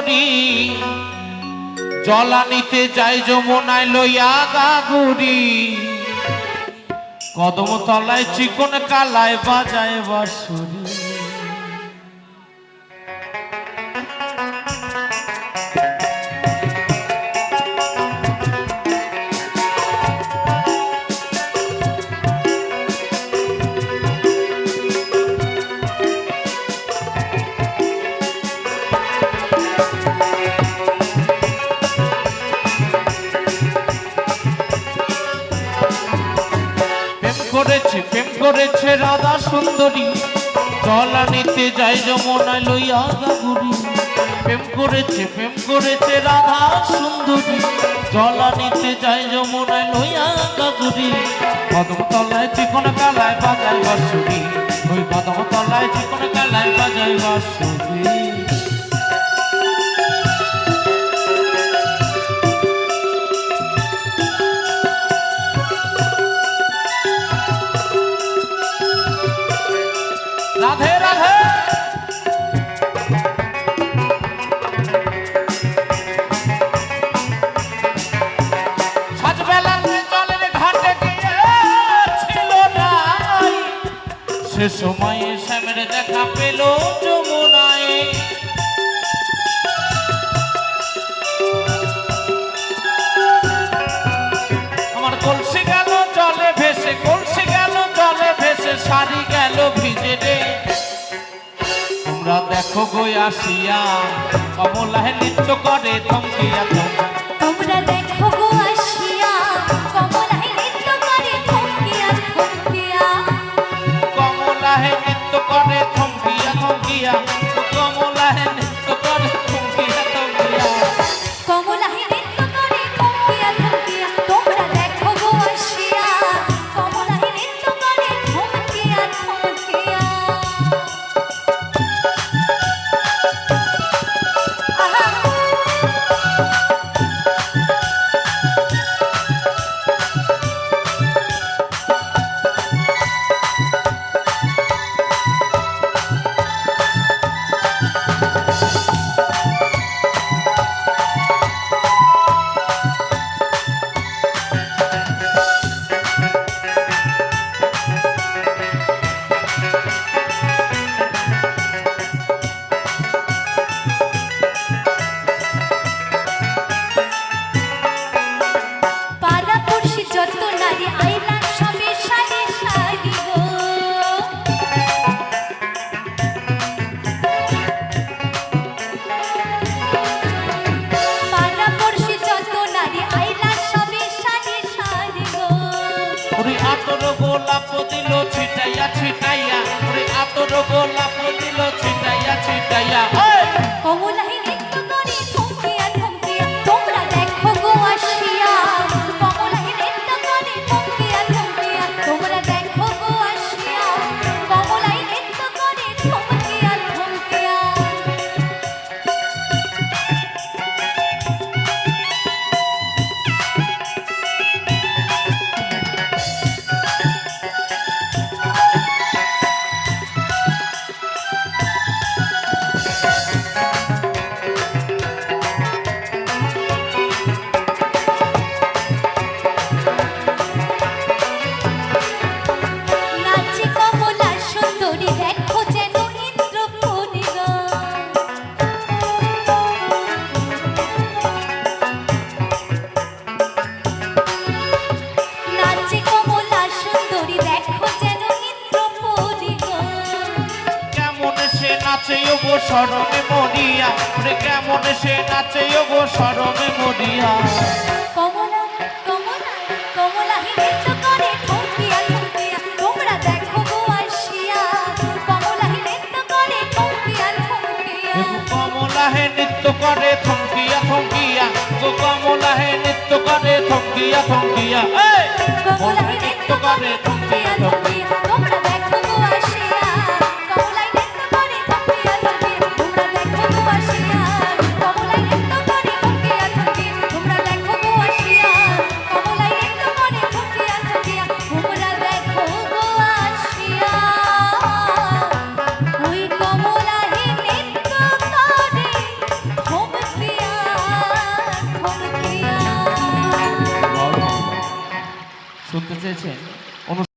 সুন্দরী জলানিতে যাই যমুনায় লইয়া গাগুড়ি কদম তলায় চিকন কালায় বাজায় বাসুরি করেছে রাধা সুন্দরী। জলানিতে যাই যমুনায় লইয়া গাগুরি প্রেম করেছে প্রেম করেছে রাধা সুন্দরী। জলানিতে যাই যমুনায় লইয়া গাগুরি কদম তলায় চিকন কালায় বাজায় বাসুরি। ওই কদম তলায় চিকন কালায় বাজায় বাসুরি। সে সময়ে শ্যামের দেখা পেল যমুনায়। আমার কলসি গেল, জলে ভেসে, কলসি গেল, জলে ভেসে, শাড়ি গেল ভিজে রে। তোমরা দেখো গো, আসিয়া কমলাহে নৃত্য করে থমকিয়া করে Hallelujah. নাচে গো সরমে মরিয়া। ওরে কেমন সে নাচে গো সরমে মরিয়া। কমলা কমলা কমলা নৃত্য করে ঠমকিয়া ঠমকিয়া তোমরা দেখো গো আসিয়া। কমলা নৃত্য করে ঠমকিয়া ঠমকিয়া কমলা হে নৃত্য করে থমকিয়া থমকিয়া গো কমলা হে নৃত্য করে থমকিয়া এই! কমলা নৃত্য করে ঠমকিয়া ঠমকিয়া থমকিয়া শুনতে চেয়েছেন